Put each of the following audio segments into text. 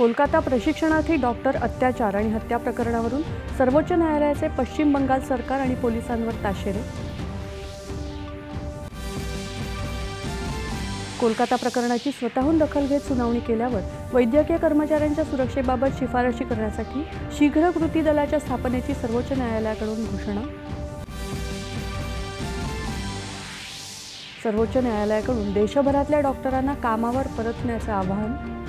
कोलकाता प्रशिक्षणार्थी डॉक्टर अत्याचार आणि हत्या प्रकरणावरून सर्वोच्च न्यायालयाचे पश्चिम बंगाल सरकार आणि पोलिसांवर ताशेरे. कोलकाता प्रकरणाची स्वतःहून दखल घेत सुनावणी केल्यावर वैद्यकीय कर्मचाऱ्यांच्या सुरक्षेबाबत शिफारशी करण्यासाठी शीघ्र कृती दलाच्या स्थापनेची सर्वोच्च न्यायालयाकडून घोषणा. सर्वोच्च न्यायालयाकडून देशभरातल्या डॉक्टरांना कामावर परतण्याचं आवाहन.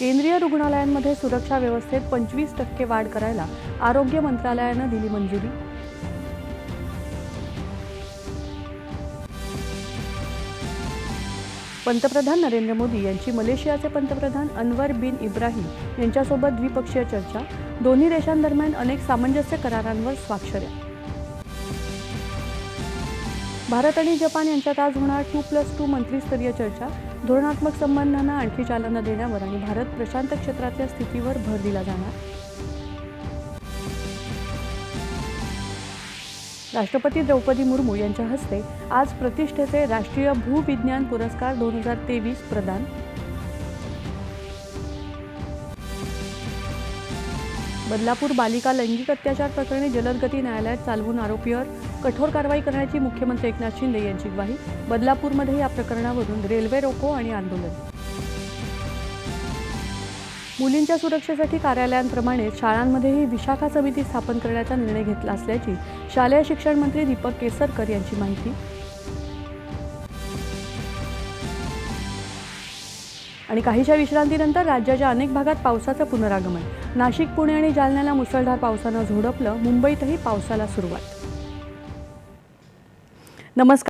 केंद्रीय रुग्णालयांमध्ये सुरक्षा व्यवस्थेत पंचवीस टक्के वाढ करायला आरोग्य मंत्रालयानं दिली मंजुरी. पंतप्रधान नरेंद्र मोदी यांची मलेशियाचे पंतप्रधान अनवर बिन इब्राहिम यांच्यासोबत द्विपक्षीय चर्चा. दोन्ही देशांदरम्यान अनेक सामंजस्य करारांवर स्वाक्षऱ्या. भारत आणि जपान यांच्यात आज होणार टू प्लस टू मंत्रीस्तरीय चर्चा. धोरणात्मक संबंधांना आणखी चालना देण्यावर आणि भारत प्रशांत क्षेत्रातल्या स्थितीवर भर दिला जाणार. राष्ट्रपती द्रौपदी मुर्मू यांच्या हस्ते आज प्रतिष्ठेचे राष्ट्रीय भूविज्ञान पुरस्कार दोन हजार तेवीस प्रदान. बदलापूर बालिका लैंगिक अत्याचार प्रकरणी जलदगती न्यायालयात चालवून आरोपीवर कठोर कारवाई करण्याची मुख्यमंत्री एकनाथ शिंदे यांची ग्वाही. बदलापूरमध्ये या प्रकरणावरून रेल्वे रोको आणि आंदोलन. मुलींच्या सुरक्षेसाठी कार्यालयांप्रमाणे शाळांमध्येही विशाखा समिती स्थापन करण्याचा निर्णय घेतला असल्याची शालेय शिक्षण मंत्री दीपक केसरकर यांची माहिती. आणि काहीशा विश्रांतीनंतर राज्याच्या अनेक भागात पावसाचं पुनरागमन. नाशिक पुणे आणि जालन्याला मुसळधार पावसानं झोडपलं मुंबईतही पावसाला सुरुवात. नमस्कार.